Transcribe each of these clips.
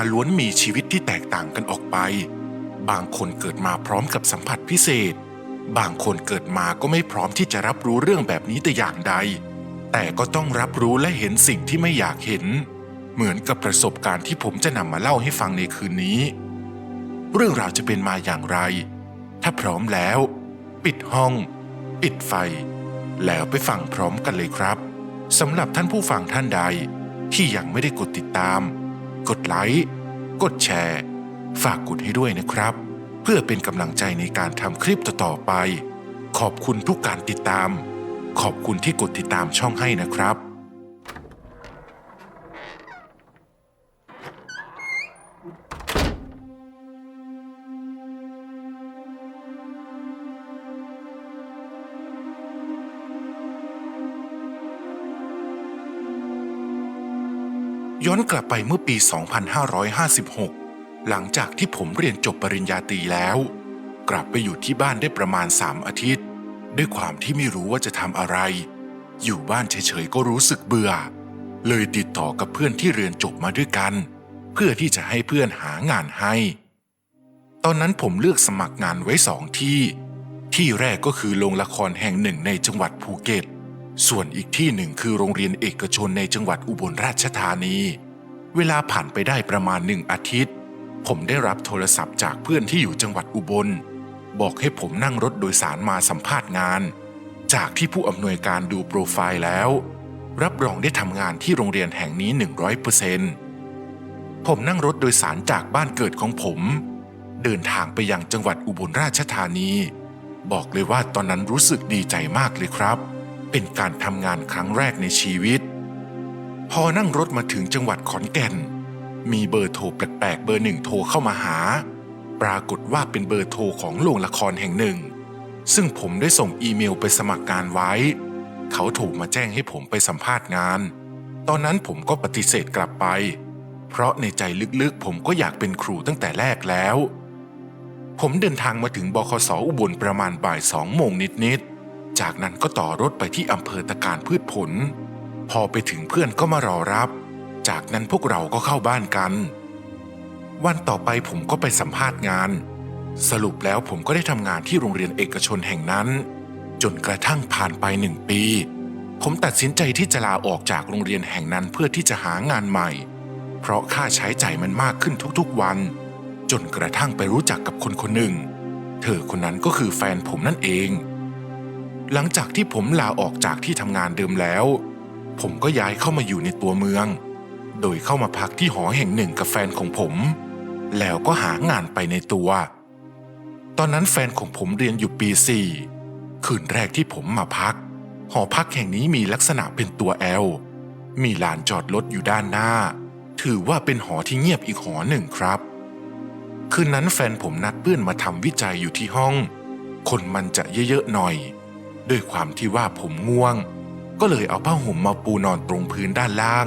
มาล้วนมีชีวิตที่แตกต่างกันออกไป บางคนเกิดมาพร้อมกับสัมผัสพิเศษ บางคนเกิดมาก็ไม่พร้อมที่จะรับรู้เรื่องแบบนี้แต่อย่างใด แต่ก็ต้องรับรู้และเห็นสิ่งที่ไม่อยากเห็น เหมือนกับประสบการณ์ที่ผมจะนำมาเล่าให้ฟังในคืนนี้ เรื่องราวจะเป็นมาอย่างไร ถ้าพร้อมแล้ว ปิดห้อง ปิดไฟ แล้วไปฟังพร้อมกันเลยครับสำหรับท่านผู้ฟังท่านใดที่ยังไม่ได้กดติดตาม กดไลค์ กดแชร์ ฝากกดให้ด้วยนะครับ เพื่อเป็นกำลังใจในการทำคลิปต่อๆไป ขอบคุณทุกการติดตาม ขอบคุณที่กดติดตามช่องให้นะครับ ย้อนกลับไปเมื่อปี 2556 หลังจากที่ผมเรียนจบปริญญาตรีแล้ว กลับไปอยู่ที่บ้านได้ประมาณ 3 อาทิตย์ ด้วยความที่ไม่รู้ว่าจะทำอะไร อยู่บ้านเฉยๆก็รู้สึกเบื่อ เลยติดต่อกับเพื่อนที่เรียนจบมาด้วยกัน เพื่อที่จะให้เพื่อนหางานให้ ตอนนั้นผมเลือกสมัครงานไว้สองที่ ที่แรกก็คือโรงละครแห่งหนึ่งในจังหวัดภูเก็ต ส่วนอีกที่หนึ่งคือโรงเรียนเอกชนในจังหวัดอุบลราชธานี เวลาผ่านไปได้ประมาณหนึ่งอาทิตย์ ผมได้รับโทรศัพท์จากเพื่อนที่อยู่จังหวัดอุบล บอกให้ผมนั่งรถโดยสารมาสัมภาษณ์งาน จากที่ผู้อำนวยการดูโปรไฟล์แล้ว รับรองได้ทำงานที่โรงเรียนแห่งนี้ 100%ผมนั่งรถโดยสารจากบ้านเกิดของผม เดินทางไปยังจังหวัดอุบลราชธานี บอกเลยว่าตอนนั้นรู้สึกดีใจมากเลยครับ เป็นการทำงานครั้งแรกในชีวิต พอนั่งรถมาถึงจังหวัดขอนแก่น มีเบอร์โทรแปลกๆเบอร์หนึ่งโทรเข้ามาหา ปรากฏว่าเป็นเบอร์โทรของโรงละครแห่งหนึ่ง ซึ่งผมได้ส่งอีเมลไปสมัครงานไว้ เขาโทรมาแจ้งให้ผมไปสัมภาษณ์งาน ตอนนั้นผมก็ปฏิเสธกลับไป เพราะในใจลึกๆ ผมก็อยากเป็นครูตั้งแต่แรกแล้ว ผมเดินทางมาถึงบคสอุบลประมาณบ่ายสองโมงนิดๆ จากนั้นก็ต่อรถไปที่อำเภอตะการพืชผล พอไปถึงเพื่อนก็มารอรับ จากนั้นพวกเราก็เข้าบ้านกัน วันต่อไปผมก็ไปสัมภาษณ์งาน สรุปแล้วผมก็ได้ทำงานที่โรงเรียนเอกชนแห่งนั้น จนกระทั่งผ่านไปหนึ่งปี ผมตัดสินใจที่จะลาออกจากโรงเรียนแห่งนั้นเพื่อที่จะหางานใหม่ เพราะค่าใช้จ่ายมันมากขึ้นทุกๆวัน จนกระทั่งไปรู้จักกับคนคนหนึ่ง เธอคนนั้นก็คือแฟนผมนั่นเอง หลังจากที่ผมลาออกจากที่ทำงานเดิมแล้ว ผมก็ย้ายเข้ามาอยู่ในตัวเมือง โดยเข้ามาพักที่หอแห่งหนึ่งกับแฟนของผม แล้วก็หางานไปในตัว ตอนนั้นแฟนของผมเรียนอยู่ปีสี่คืนแรกที่ผมมาพัก หอพักแห่งนี้มีลักษณะเป็นตัวแอล มีลานจอดรถอยู่ด้านหน้า ถือว่าเป็นหอที่เงียบอีกหอหนึ่งครับ คืนนั้นแฟนผมนัดเพื่อนมาทำวิจัยอยู่ที่ห้อง คนมันจะเยอะๆหน่อย ด้วยความที่ว่าผมง่วง ก็เลยเอาผ้าห่มมาปูนอนตรงพื้นด้านล่าง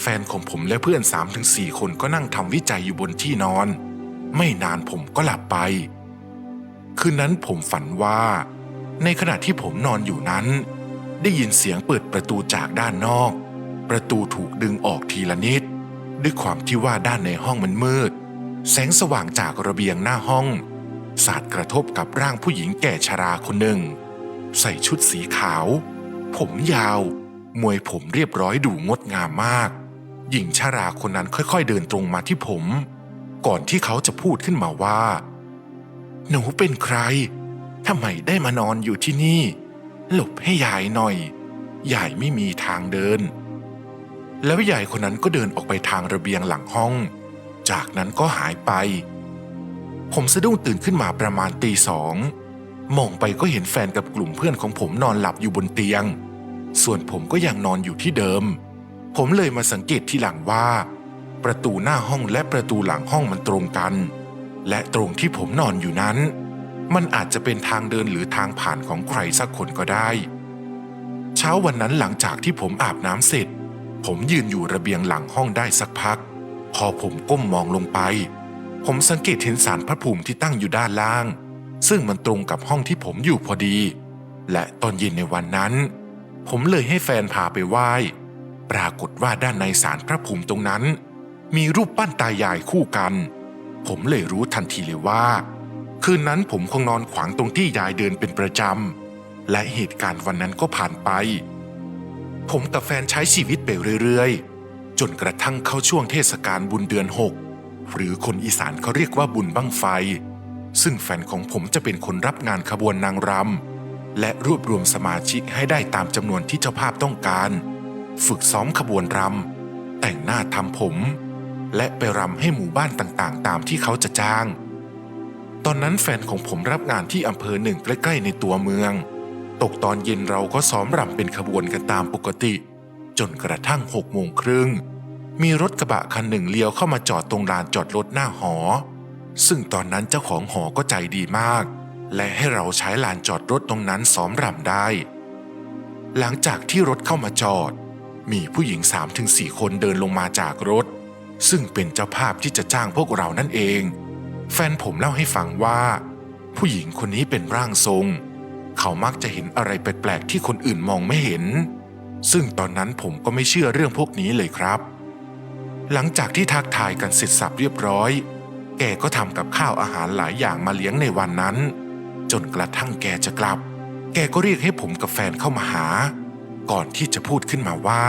แฟนของผมและเพื่อน3-4คนก็นั่งทำวิจัยอยู่บนที่นอน ไม่นานผมก็หลับไป คืนนั้นผมฝันว่า ในขณะที่ผมนอนอยู่นั้น ได้ยินเสียงเปิดประตูจากด้านนอก ประตูถูกดึงออกทีละนิด ด้วยความที่ว่าด้านในห้องมันมืด แสงสว่างจากระเบียงหน้าห้องสาดกระทบกับร่างผู้หญิงแก่ชราคนหนึ่ง ใส่ชุดสีขาว ผมยาว มวยผมเรียบร้อยดูงดงามมาก หญิงชราคนนั้นค่อยๆเดินตรงมาที่ผม ก่อนที่เขาจะพูดขึ้นมาว่า หนูเป็นใครทำไมได้มานอนอยู่ที่นี่ หลบให้ยายหน่อย ยายไม่มีทางเดิน แล้วยายคนนั้นก็เดินออกไปทางระเบียงหลังห้อง จากนั้นก็หายไป ผมสะดุ้งตื่นขึ้นมาประมาณตีสอง มองไปก็เห็นแฟนกับกลุ่มเพื่อนของผมนอนหลับอยู่บนเตียง ส่วนผมก็ยังนอนอยู่ที่เดิม ผมเลยมาสังเกตทีหลังว่า ประตูหน้าห้องและประตูหลังห้องมันตรงกัน และตรงที่ผมนอนอยู่นั้น มันอาจจะเป็นทางเดินหรือทางผ่านของใครสักคนก็ได้ เช้าวันนั้นหลังจากที่ผมอาบน้ำเสร็จ ผมยืนอยู่ระเบียงหลังห้องได้สักพัก พอผมก้มมองลงไป ผมสังเกตเห็นสารพระภูมิที่ตั้งอยู่ด้านล่าง ซึ่งมันตรงกับห้องที่ผมอยู่พอดี และตอนเย็นในวันนั้น ผมเลยให้แฟนพาไปไหว้ ปรากฏว่าด้านในสารพระภูมิตรงนั้น มีรูปปั้นตายายคู่กัน ผมเลยรู้ทันทีเลยว่า คืนนั้นผมคงนอนขวางตรงที่ยายเดินเป็นประจำ และเหตุการณ์วันนั้นก็ผ่านไป ผมกับแฟนใช้ชีวิตไปเรื่อยๆ จนกระทั่งเข้าช่วงเทศกาลบุญเดือนหกหรือคนอีสานเขาเรียกว่าบุญบั้งไฟ ซึ่งแฟนของผมจะเป็นคนรับงานขบวนนางรำและรวบรวมสมาชิกให้ได้ตามจำนวนที่เจ้าภาพต้องการ ฝึกซ้อมขบวนรำแต่งหน้าทำผม และไปรำให้หมู่บ้านต่างๆ ตามที่เขาจะจ้าง ตอนนั้นแฟนของผมรับงานที่อำเภอหนึ่งใกล้ๆในตัวเมือง ตกตอนเย็นเราก็ซ้อมรำเป็นขบวนกันตามปกติ จนกระทั่งหกโมงครึ่งมีรถกระบะคันหนึ่งเลี้ยวเข้ามาจอดตรงลานจอดรถหน้าหอ ซึ่งตอนนั้นเจ้าของหอก็ใจดีมาก และให้เราใช้ลานจอดรถตรงนั้นซ้อมรำได้ หลังจากที่รถเข้ามาจอด มีผู้หญิง3-4คนเดินลงมาจากรถ ซึ่งเป็นเจ้าภาพที่จะจ้างพวกเรานั่นเอง แฟนผมเล่าให้ฟังว่า ผู้หญิงคนนี้เป็นร่างทรง เขามักจะเห็นอะไรแปลกๆที่คนอื่นมองไม่เห็น ซึ่งตอนนั้นผมก็ไม่เชื่อเรื่องพวกนี้เลยครับ หลังจากที่ทักทายกันเสร็จสับเรียบร้อย แกก็ทำกับข้าวอาหารหลายอย่างมาเลี้ยงในวันนั้น จนกระทั่งแกจะกลับ แกก็เรียกให้ผมกับแฟนเข้ามาหา ก่อนที่จะพูดขึ้นมาว่า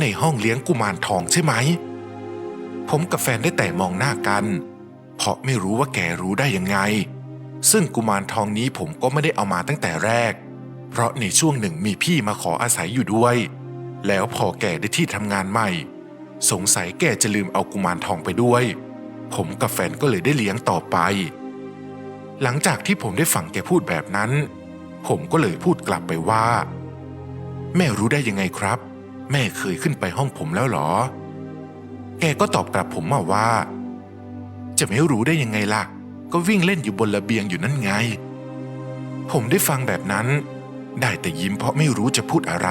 ในห้องเลี้ยงกุมารทองใช่ไหม ผมกับแฟนได้แต่มองหน้ากัน เพราะไม่รู้ว่าแกรู้ได้ยังไง ซึ่งกุมารทองนี้ผมก็ไม่ได้เอามาตั้งแต่แรก เพราะในช่วงหนึ่งมีพี่มาขออาศัยอยู่ด้วย แล้วพอแกได้ที่ทำงานใหม่ สงสัยแกจะลืมเอากุมารทองไปด้วย ผมกับแฟนก็เลยได้เลี้ยงต่อไป หลังจากที่ผมได้ฟังแกพูดแบบนั้น ผมก็เลยพูดกลับไปว่า แม่รู้ได้ยังไงครับ แม่เคยขึ้นไปห้องผมแล้วเหรอ แกก็ตอบกลับผมมาว่า จะไม่รู้ได้ยังไงล่ะ ก็วิ่งเล่นอยู่บนระเบียงอยู่นั่นไง ผมได้ฟังแบบนั้น ได้แต่ยิ้มเพราะไม่รู้จะพูดอะไร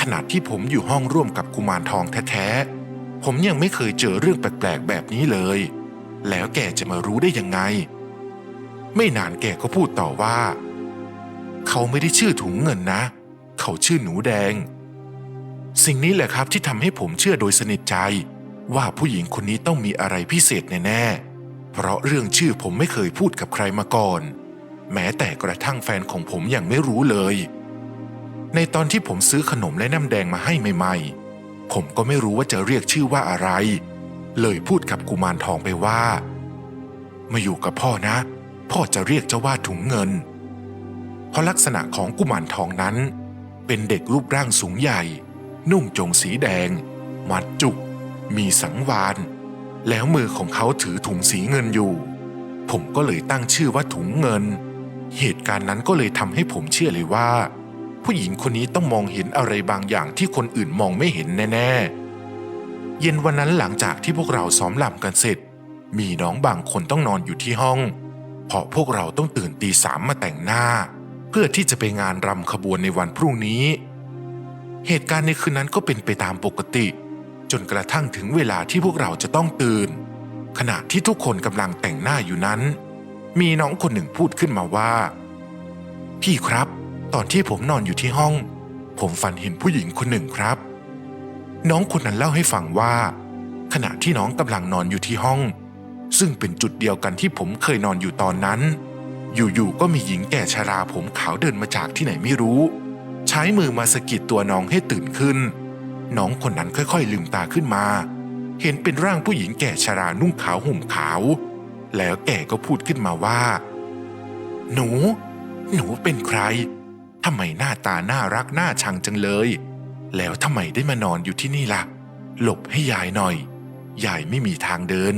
ขณะที่ผมอยู่ห้องร่วมกับกุมารทองแท้ๆ ผมยังไม่เคยเจอเรื่องแปลกๆแบบนี้เลย แล้วแกจะมารู้ได้ยังไง ไม่นานแกก็พูดต่อว่า เขาไม่ได้ชื่อถุงเงินนะ เขาชื่อหนูแดง สิ่งนี้แหละครับที่ทำให้ผมเชื่อโดยสนิทใจ ว่าผู้หญิงคนนี้ต้องมีอะไรพิเศษแน่ๆ เพราะเรื่องชื่อผมไม่เคยพูดกับใครมาก่อน แม้แต่กระทั่งแฟนของผมยังไม่รู้เลย ในตอนที่ผมซื้อขนมและน้ำแดงมาให้ใหม่ๆ ผมก็ไม่รู้ว่าจะเรียกชื่อว่าอะไร เลยพูดกับกุมารทองไปว่า มาอยู่กับพ่อนะ พ่อจะเรียกเจ้าว่าถุงเงิน เพราะลักษณะของกุมารทองนั้น เป็นเด็กรูปร่างสูงใหญ่ นุ่งจงสีแดง มัดจุก มีสังวาน แล้วมือของเขาถือถุงสีเงินอยู่ ผมก็เลยตั้งชื่อว่าถุงเงิน เหตุการณ์นั้นก็เลยทำให้ผมเชื่อเลยว่า ผู้หญิงคนนี้ต้องมองเห็นอะไรบางอย่างที่คนอื่นมองไม่เห็นแน่ๆ เย็นวันนั้นหลังจากที่พวกเราซ้อมลำกันเสร็จ มีน้องบางคนต้องนอนอยู่ที่ห้องเพราะพวกเราต้องตื่นตีสามมาแต่งหน้า เพื่อที่จะไปงานรำขบวนในวันพรุ่งนี้ เหตุการณ์ในคืนนั้นก็เป็นไปตามปกติ จนกระทั่งถึงเวลาที่พวกเราจะต้องตื่น ขณะที่ทุกคนกำลังแต่งหน้าอยู่นั้น มีน้องคนหนึ่งพูดขึ้นมาว่า พี่ครับ ตอนที่ผมนอนอยู่ที่ห้อง ผมฝันเห็นผู้หญิงคนหนึ่งครับ น้องคนนั้นเล่าให้ฟังว่า ขณะที่น้องกำลังนอนอยู่ที่ห้อง ซึ่งเป็นจุดเดียวกันที่ผมเคยนอนอยู่ตอนนั้น อยู่ๆก็มีหญิงแก่ชราผมขาวเดินมาจากที่ไหนไม่รู้ ใช้มือมาสะกิดตัวน้องให้ตื่นขึ้น น้องคนนั้นค่อยๆลืมตาขึ้นมา เห็นเป็นร่างผู้หญิงแก่ชรานุ่งขาวห่มขาว แล้วแก่ก็พูดขึ้นมาว่า หนู หนูเป็นใคร ทำไมหน้าตาน่ารักน่าชังจังเลย แล้วทำไมได้มานอนอยู่ที่นี่ล่ะ หลบให้ยายหน่อย ยายไม่มีทางเดิน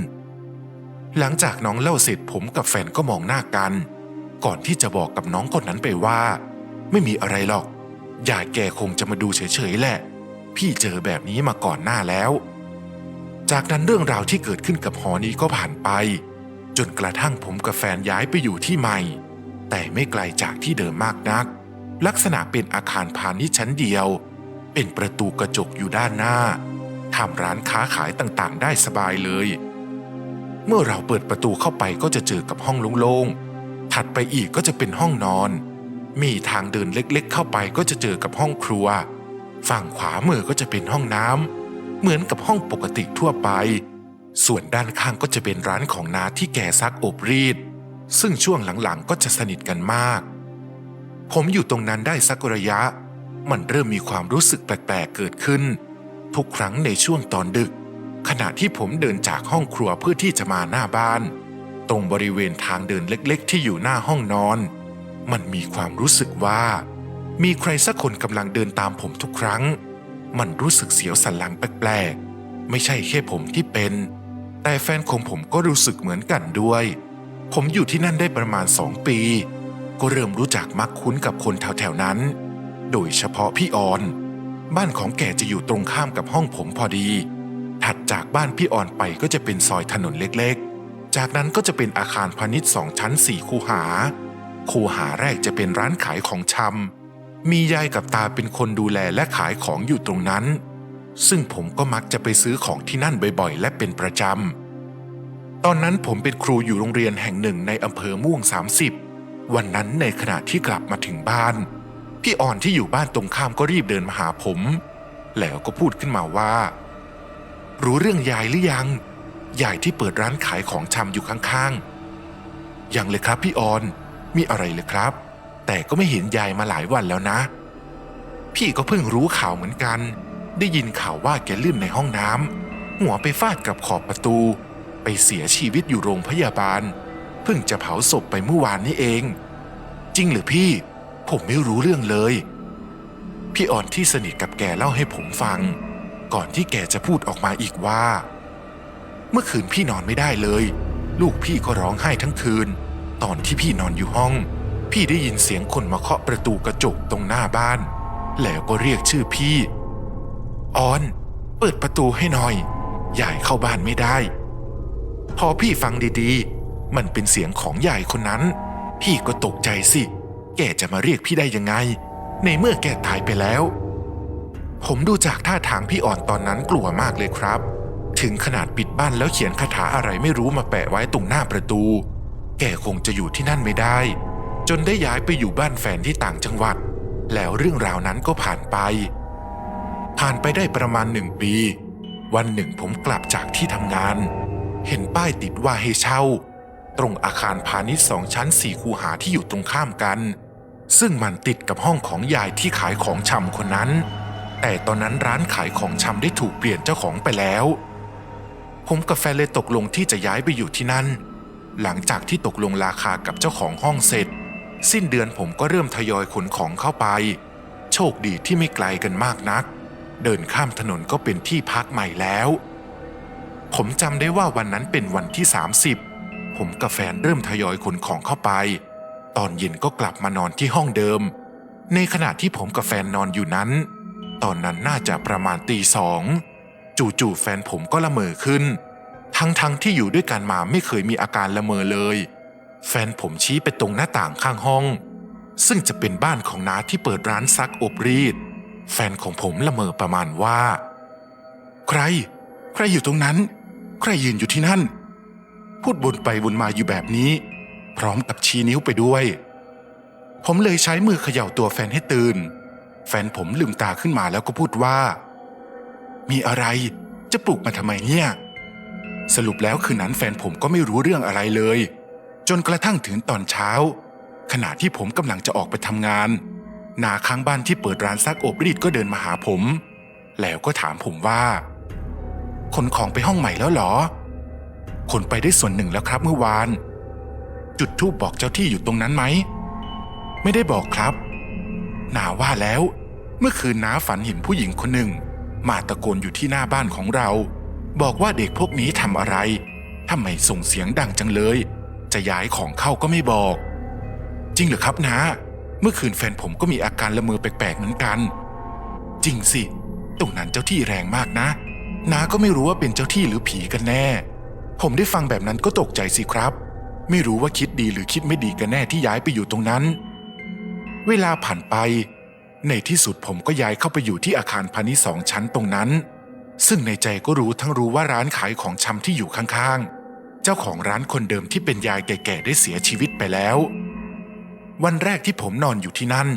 หลังจากน้องเล่าเสร็จผมกับแฟนก็มองหน้ากัน ก่อนที่จะบอกกับน้องคนนั้นไปว่า ไม่มีอะไรหรอก ยายแกคงจะมาดูเฉยๆแหละ พี่เจอแบบนี้มาก่อนหน้าแล้ว จากนั้นเรื่องราวที่เกิดขึ้นกับหอนี้ก็ผ่านไป จนกระทั่งผมกับแฟนย้ายไปอยู่ที่ใหม่ แต่ไม่ไกลจากที่เดิมมากนัก ลักษณะเป็นอาคารพาณิชย์ชั้นเดียว เป็นประตูกระจกอยู่ด้านหน้าทำร้านค้าขายต่างๆ ได้สบายเลย เมื่อเราเปิดประตูเข้าไปก็จะเจอกับห้องโล่งๆ ถัดไปอีกก็จะเป็นห้องนอน มีทางเดินเล็กๆ เข้าไปก็จะเจอกับห้องครัว ฝั่งขวามือก็จะเป็นห้องน้ำเหมือนกับห้องปกติทั่วไป ส่วนด้านข้างก็จะเป็นร้านของนาที่แกซักอบรีด ซึ่งช่วงหลังๆ ก็จะสนิทกันมาก ผมอยู่ตรงนั้นได้สักระยะ มันเริ่มมีความรู้สึกแปลกๆเกิดขึ้น ทุกครั้งในช่วงตอนดึก ขณะที่ผมเดินจากห้องครัวเพื่อที่จะมาหน้าบ้าน ตรงบริเวณทางเดินเล็กๆ ที่อยู่หน้าห้องนอน มันมีความรู้สึกว่า มีใครสักคนกำลังเดินตามผมทุกครั้ง มันรู้สึกเสียวสันหลังแปลกๆ ไม่ใช่แค่ผมที่เป็น แต่แฟนของผมก็รู้สึกเหมือนกันด้วย ผมอยู่ที่นั่นได้ประมาณสองปี ก็เริ่มรู้จักมักคุ้นกับคนแถวๆนั้น โดยเฉพาะพี่ออน บ้านของแกจะอยู่ตรงข้ามกับห้องผมพอดี ถัดจากบ้านพี่ออนไปก็จะเป็นซอยถนนเล็กๆ จากนั้นก็จะเป็นอาคารพาณิชย์สองชั้นสี่คูหา คูหาแรกจะเป็นร้านขายของชำมียายกับตาเป็นคนดูแลและขายของอยู่ตรงนั้น ซึ่งผมก็มักจะไปซื้อของที่นั่นบ่อยๆ และเป็นประจำตอนนั้นผมเป็นครูอยู่โรงเรียนแห่งหนึ่งในอำเภอม่วง 30 วันนั้นในขณะที่กลับมาถึงบ้าน พี่อ่อนที่อยู่บ้านตรงข้ามก็รีบเดินมาหาผม แล้วก็พูดขึ้นมาว่า รู้เรื่องยายหรือยัง ยายที่เปิดร้านขายของชำอยู่ข้างๆ ยังเลยครับพี่ออนมีอะไรเลยครับ แต่ก็ไม่เห็นยายมาหลายวันแล้วนะ พี่ก็เพิ่งรู้ข่าวเหมือนกัน ได้ยินข่าวว่าแกลื่นในห้องน้ำหัวไปฟาดกับขอบประตู ไปเสียชีวิตอยู่โรงพยาบาล พิ่งจะเผาศพไปเมื่อวานนี้เอง จริงหรือพี่ ผมไม่รู้เรื่องเลย พี่อ่อนที่สนิทกับแกเล่าให้ผมฟัง ก่อนที่แกจะพูดออกมาอีกว่า เมื่อคืนพี่นอนไม่ได้เลย ลูกพี่ก็ร้องไห้ทั้งคืน ตอนที่พี่นอนอยู่ห้อง พี่ได้ยินเสียงคนมาเคาะประตูกระจกตรงหน้าบ้าน แล้วก็เรียกชื่อพี่ออน เปิดประตูให้หน่อยยายเข้าบ้านไม่ได้ พอพี่ฟังดีๆ มันเป็นเสียงของยายคนนั้น พี่ก็ตกใจสิ แกจะมาเรียกพี่ได้ยังไง ในเมื่อแกตายไปแล้ว ผมดูจากท่าทางพี่อ่อนตอนนั้นกลัวมากเลยครับ ถึงขนาดปิดบ้านแล้วเขียนคาถาอะไรไม่รู้มาแปะไว้ตรงหน้าประตู แกคงจะอยู่ที่นั่นไม่ได้ จนได้ย้ายไปอยู่บ้านแฟนที่ต่างจังหวัด แล้วเรื่องราวนั้นก็ผ่านไป ผ่านไปได้ประมาณหนึ่งปี วันหนึ่งผมกลับจากที่ทำงาน เห็นป้ายติดว่าให้เช่า ตรงอาคารพาณิชย์สองชั้นสี่คูหาที่อยู่ตรงข้ามกัน ซึ่งมันติดกับห้องของยายที่ขายของชำคนนั้น แต่ตอนนั้นร้านขายของชำได้ถูกเปลี่ยนเจ้าของไปแล้ว ผมกับแฟนเลยตกลงที่จะย้ายไปอยู่ที่นั่น หลังจากที่ตกลงราคากับเจ้าของห้องเสร็จ สิ้นเดือนผมก็เริ่มทยอยขนของเข้าไป โชคดีที่ไม่ไกลกันมากนัก เดินข้ามถนนก็เป็นที่พักใหม่แล้วผมจำได้ว่าวันนั้นเป็นวันที่ 30 ผมกับแฟนเริ่มทยอยขนของเข้าไป ตอนเย็นก็กลับมานอนที่ห้องเดิม ในขณะที่ผมกับแฟนนอนอยู่นั้น ตอนนั้นน่าจะประมาณตีสอง จู่ๆแฟนผมก็ละเมอขึ้น ทั้งๆทที่อยู่ด้วยกันมาไม่เคยมีอาการละเมอเลย แฟนผมชี้ไปตรงหน้าต่างข้างห้อง ซึ่งจะเป็นบ้านของน้าที่เปิดร้านซักอบรีด แฟนของผมละเมอประมาณว่า ใคร ใครอยู่ตรงนั้น ใครยืนอยู่ที่นั่น พูดบนไปวนมาอยู่แบบนี้ พร้อมกับชี้นิ้วไปด้วย ผมเลยใช้มือเขย่าตัวแฟนให้ตื่น แฟนผมลืมตาขึ้นมาแล้วก็พูดว่า มีอะไรจะปลุกมาทำไมเนี่ย สรุปแล้วคืนนั้นแฟนผมก็ไม่รู้เรื่องอะไรเลย จนกระทั่งถึงตอนเช้า ขณะที่ผมกำลังจะออกไปทำงานนาข้างบ้านที่เปิดร้านซักอบรีดก็เดินมาหาผม แล้วก็ถามผมว่าขนของไปห้องใหม่แล้วเหรอ ขนไปได้ส่วนหนึ่งแล้วครับเมื่อวาน จุดทูบบอกเจ้าที่อยู่ตรงนั้นไหม ไม่ได้บอกครับนาว่าแล้ว เมื่อคืนน้าฝันเห็นผู้หญิงคนหนึ่ง มาตะโกนอยู่ที่หน้าบ้านของเรา บอกว่าเด็กพวกนี้ทำอะไรทำไมส่งเสียงดังจังเลย จะย้ายของเข้าก็ไม่บอก จริงเหรอครับนาเมื่อคืนแฟนผมก็มีอาการละเมอแปลกๆเหมือนกัน จริงสิ ตรงนั้นเจ้าที่แรงมากนะนาก็ไม่รู้ว่าเป็นเจ้าที่หรือผีกันแน่ ผมได้ฟังแบบนั้นก็ตกใจสิครับ ไม่รู้ว่าคิดดีหรือคิดไม่ดีกันแน่ที่ย้ายไปอยู่ตรงนั้น เวลาผ่านไป ในที่สุดผมก็ย้ายเข้าไปอยู่ที่อาคารพาณิชย์สองชั้นตรงนั้น ซึ่งในใจก็รู้ทั้งรู้ว่าร้านขายของชำที่อยู่ข้างๆ เจ้าของร้านคนเดิมที่เป็นยายแก่ๆได้เสียชีวิตไปแล้ว วันแรกที่ผมนอนอยู่ที่นั่น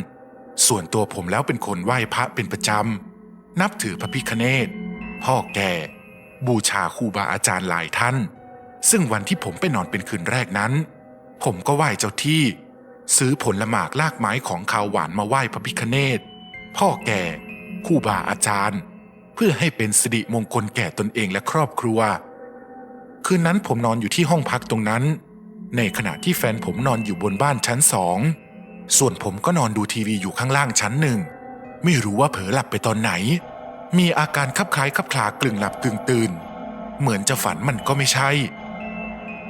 ส่วนตัวผมแล้วเป็นคนไหว้พระเป็นประจำนับถือพระพิคเนตพ่อแก่ บูชาครูบาอาจารย์หลายท่าน ซึ่งวันที่ผมไปนอนเป็นคืนแรกนั้น ผมก็ไหว้เจ้าที่ ซื้อผลหมากลากไม้ของขาวหวานมาไหว้พระพิคเนตพ่อแก่ครูบาอาจารย์ เพื่อให้เป็นสิริมงคลแก่ตนเองและครอบครัว คืนนั้นผมนอนอยู่ที่ห้องพักตรงนั้น ในขณะที่แฟนผมนอนอยู่บนบ้านชั้นสองส่วนผมก็นอนดูทีวีอยู่ข้างล่างชั้นหนึ่ง ไม่รู้ว่าเผลอหลับไปตอนไหน มีอาการคับคล้ายคับคลากลึงหลับกึ่งตื่น เหมือนจะฝันมันก็ไม่ใช่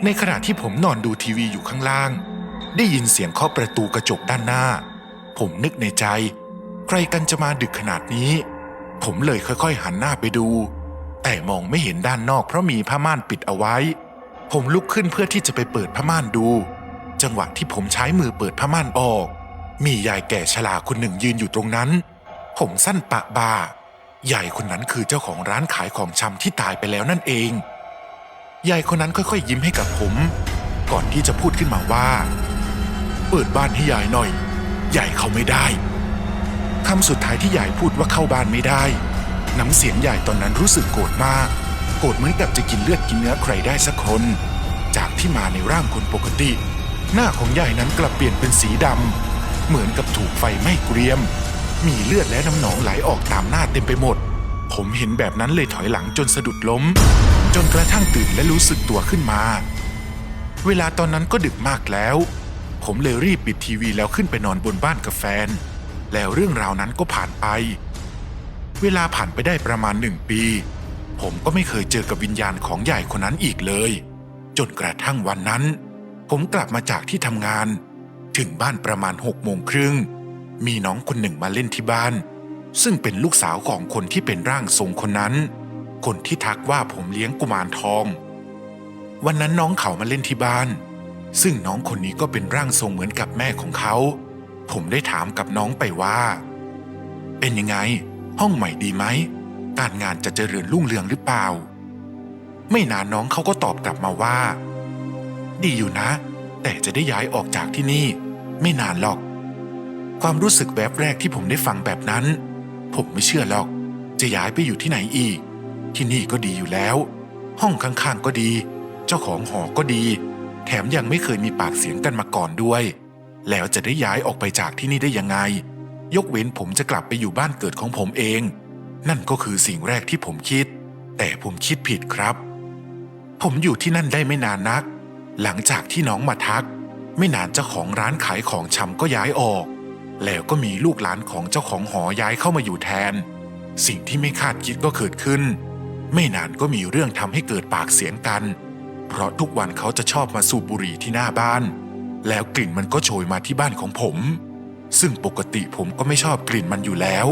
ในขณะที่ผมนอนดูทีวีอยู่ข้างล่าง ได้ยินเสียงเคาะประตูกระจกด้านหน้า ผมนึกในใจ ใครกันจะมาดึกขนาดนี้ ผมเลยค่อยๆหันหน้าไปดู แต่มองไม่เห็นด้านนอกเพราะมีผ้าม่านปิดเอาไว้ ผมลุกขึ้นเพื่อที่จะไปเปิดผ้าม่านดู จังหวะที่ผมใช้มือเปิดผ้าม่านออก มียายแก่ชราคนหนึ่งยืนอยู่ตรงนั้น ผมสั้นปะบา ยายคนนั้นคือเจ้าของร้านขายของชำที่ตายไปแล้วนั่นเอง ยายคนนั้นค่อยๆยิ้มให้กับผม ก่อนที่จะพูดขึ้นมาว่า เปิดบ้านให้ยายหน่อย ยายเขาไม่ได้คำสุดท้ายที่ยายพูดว่าเข้าบ้านไม่ได้ น้ำเสียงยายตอนนั้นรู้สึกโกรธมาก โกรธเหมือนกับจะกินเลือดกินเนื้อใครได้สักคน จากที่มาในร่างคนปกติ หน้าของยายนั้นกลับเปลี่ยนเป็นสีดำเหมือนกับถูกไฟไหม้เกรียม มีเลือดและน้ำหนองไหลออกตามหน้าเต็มไปหมด ผมเห็นแบบนั้นเลยถอยหลังจนสะดุดล้ม จนกระทั่งตื่นและรู้สึกตัวขึ้นมา เวลาตอนนั้นก็ดึกมากแล้ว ผมเลยรีบปิดทีวีแล้วขึ้นไปนอนบนบ้านกับแฟน แล้วเรื่องราวนั้นก็ผ่านไป เวลาผ่านไปได้ประมาณหนึ่งปี ผมก็ไม่เคยเจอกับวิญญาณของใหญ่คนนั้นอีกเลย จนกระทั่งวันนั้น ผมกลับมาจากที่ทำงาน ถึงบ้านประมาณหกโมงครึ่ง มีน้องคนหนึ่งมาเล่นที่บ้าน ซึ่งเป็นลูกสาวของคนที่เป็นร่างทรงคนนั้น คนที่ทักว่าผมเลี้ยงกุมารทอง วันนั้นน้องเขามาเล่นที่บ้าน ซึ่งน้องคนนี้ก็เป็นร่างทรงเหมือนกับแม่ของเขา ผมได้ถามกับน้องไปว่า เป็นยังไง ห้องใหม่ดีไหมการงานจะเจริญรุ่งเรืองหรือเปล่า ไม่นานน้องเขาก็ตอบกลับมาว่า ดีอยู่นะ แต่จะได้ย้ายออกจากที่นี่ ไม่นานหรอก ความรู้สึกแบบแรกที่ผมได้ฟังแบบนั้น ผมไม่เชื่อหรอก จะย้ายไปอยู่ที่ไหนอีก ที่นี่ก็ดีอยู่แล้ว ห้องข้างๆก็ดี เจ้าของหอก็ดี แถมยังไม่เคยมีปากเสียงกันมาก่อนด้วย แล้วจะได้ย้ายออกไปจากที่นี่ได้ยังไง ยกเว้นผมจะกลับไปอยู่บ้านเกิดของผมเอง นั่นก็คือสิ่งแรกที่ผมคิด แต่ผมคิดผิดครับ ผมอยู่ที่นั่นได้ไม่นานนัก หลังจากที่น้องมาทัก ไม่นานเจ้าของร้านขายของชำก็ย้ายออก แล้วก็มีลูกหลานของเจ้าของหอย้ายเข้ามาอยู่แทน สิ่งที่ไม่คาดคิดก็เกิดขึ้น ไม่นานก็มีเรื่องทำให้เกิดปากเสียงกัน เพราะทุกวันเขาจะชอบมาสูบบุหรี่ที่หน้าบ้าน แล้วกลิ่นมันก็โชยมาที่บ้านของผม ซึ่งปกติผมก็ไม่ชอบกลิ่นมันอยู่แล้ว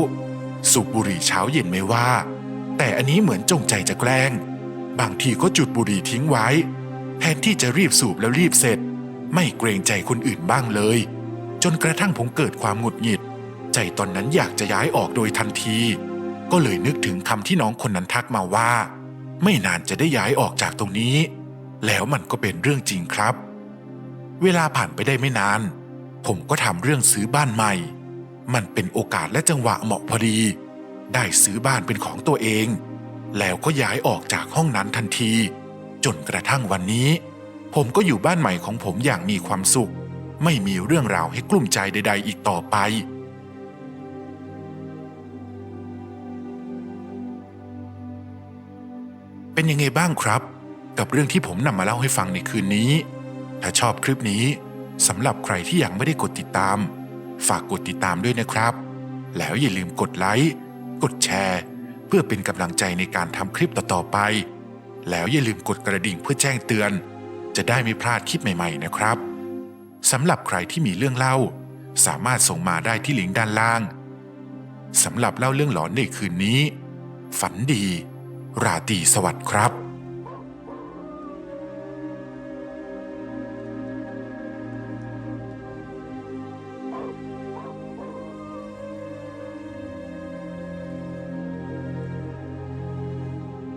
สูบบุหรี่เช้าเย็นไม่ว่า แต่อันนี้เหมือนจงใจจะแกล้ง บางทีก็จุดบุหรี่ทิ้งไว้ แทนที่จะรีบสูบแล้วรีบเสร็จ ไม่เกรงใจคนอื่นบ้างเลย จนกระทั่งผมเกิดความหงุดหงิด ใจตอนนั้นอยากจะย้ายออกโดยทันที ก็เลยนึกถึงคำที่น้องคนนั้นทักมาว่า ไม่นานจะได้ย้ายออกจากตรงนี้ แล้วมันก็เป็นเรื่องจริงครับ เวลาผ่านไปได้ไม่นาน ผมก็ทำเรื่องซื้อบ้านใหม่ มันเป็นโอกาสและจังหวะเหมาะพอดี ได้ซื้อบ้านเป็นของตัวเอง แล้วก็ย้ายออกจากห้องนั้นทันที จนกระทั่งวันนี้ ผมก็อยู่บ้านใหม่ของผมอย่างมีความสุข ไม่มีเรื่องราวให้กลุ้มใจใด ๆ อีกต่อไป เป็นยังไงบ้างครับ กับเรื่องที่ผมนำมาเล่าให้ฟังในคืนนี้ ถ้าชอบคลิปนี้สำหรับใครที่ยังไม่ได้กดติดตาม ฝากกดติดตามด้วยนะครับ แล้วอย่าลืมกดไลค์ กดแชร์ เพื่อเป็นกำลังใจในการทำคลิปต่อๆไป แล้วอย่าลืมกดกระดิ่งเพื่อแจ้งเตือน จะได้ไม่พลาดคลิปใหม่ ๆ นะครับ สำหรับใครที่มีเรื่องเล่า สามารถส่งมาได้ที่ลิงก์ด้านล่างสำหรับเล่าเรื่องหลอนในคืนนี้ ฝันดี ราตรีสวัสดิ์ครับ